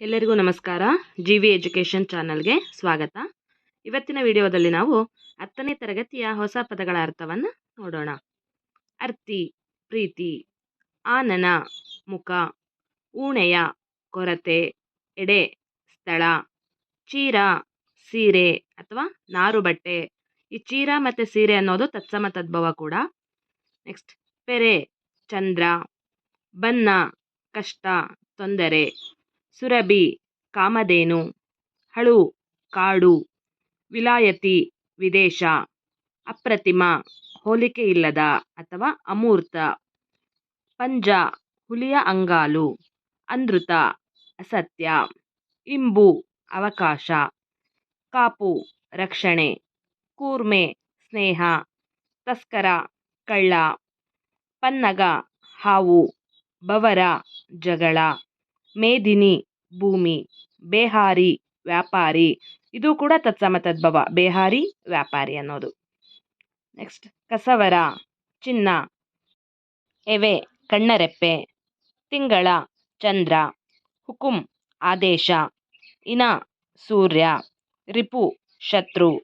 ಎಲ್ಲರಿಗೂ ನಮಸ್ಕಾರ. G V education ಚಾನಲ್ಗೆ ಸ್ವಾಗತ. ಇವತ್ತಿನ ವಿಡಿಯೋದಲ್ಲಿ ನಾವು ಹತ್ತನೇ ತರಗತಿಯ ಹೊಸ ಪದಗಳ ಅರ್ಥವನ್ನು ನೋಡೋಣ. ಅರ್ತಿ, ಪ್ರೀತಿ, ಆನನ, ಮುಖ, ಊಣೆಯ, ಕೊರತೆ, ಎಡೆ, ಸ್ಥಳ, ಚೀರ, ಸೀರೆ ಅಥವಾ ನಾರು ಬಟ್ಟೆ ಈ ಚೀರ ಮತ್ತು ಸೀರೆ ಅನ್ನೋದು ತತ್ಸಮ ತದ್ಭವ ಕೂಡ. ನೆಕ್ಸ್ಟ್ ಪೆರೆ, ಚಂದ್ರ ಬನ್ನ ಕಷ್ಟ, ತೊಂದರೆ. ಸುರಭಿ, ಕಾಮಧೇನು, ಹಳು, ಕಾಡು, ವಿಲಾಯತಿ, ವಿದೇಶ, ಅಪ್ರತಿಮ ಹೋಲಿಕೆ ಇಲ್ಲದ ಅಥವಾ ಅಮೂರ್ತ, ಪಂಜ, ಹುಲಿಯ ಅಂಗಾಲು, ಅನೃತ, ಅಸತ್ಯ, ಇಂಬು, ಅವಕಾಶ, ಕಾಪು, ರಕ್ಷಣೆ, ಕೂರ್ಮೆ, ಸ್ನೇಹ, ತಸ್ಕರ, ಕಳ್ಳ, ಪನ್ನಗ, ಹಾವು, ಬವರ, ಜಗಳ. ಮೇದಿನಿ ಭೂಮಿ, ಬೇಹಾರಿ, ವ್ಯಾಪಾರಿ. ಇದು ಕೂಡ ತತ್ಸಮ ತದ್ಭವ. ಬೇಹಾರಿ, ವ್ಯಾಪಾರಿ ಅನ್ನೋದು. ನೆಕ್ಸ್ಟ್ ಕಸವರ, ಚಿನ್ನ, ಎವೆ, ಕಣ್ಣರೆಪ್ಪೆ, ತಿಂಗಳ, ಚಂದ್ರ, ಹುಕುಂ, ಆದೇಶ, ಇನ, ಸೂರ್ಯ, ರಿಪು, ಶತ್ರು,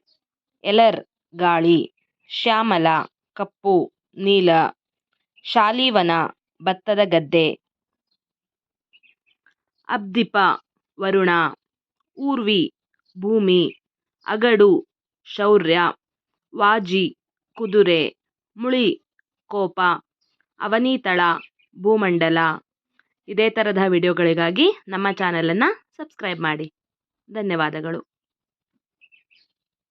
ಎಲರ್, ಗಾಳಿ, ಶ್ಯಾಮಲ, ಕಪ್ಪು, ನೀಲ, ಶಾಲೀವನ, ಭತ್ತದ ಗದ್ದೆ. ಅಬ್ದಿಪ, ವರುಣ, ಊರ್ವಿ, ಭೂಮಿ, ಅಗಡು, ಶೌರ್ಯ, ವಾಜಿ, ಕುದುರೆ, ಮುಳಿ, ಕೋಪ, ಅವನೀತಳ, ಭೂಮಂಡಲ. ಇದೇ ಥರದ ವಿಡಿಯೋಗಳಿಗಾಗಿ ನಮ್ಮ ಚಾನಲನ್ನು ಸಬ್ಸ್ಕ್ರೈಬ್ ಮಾಡಿ. ಧನ್ಯವಾದಗಳು.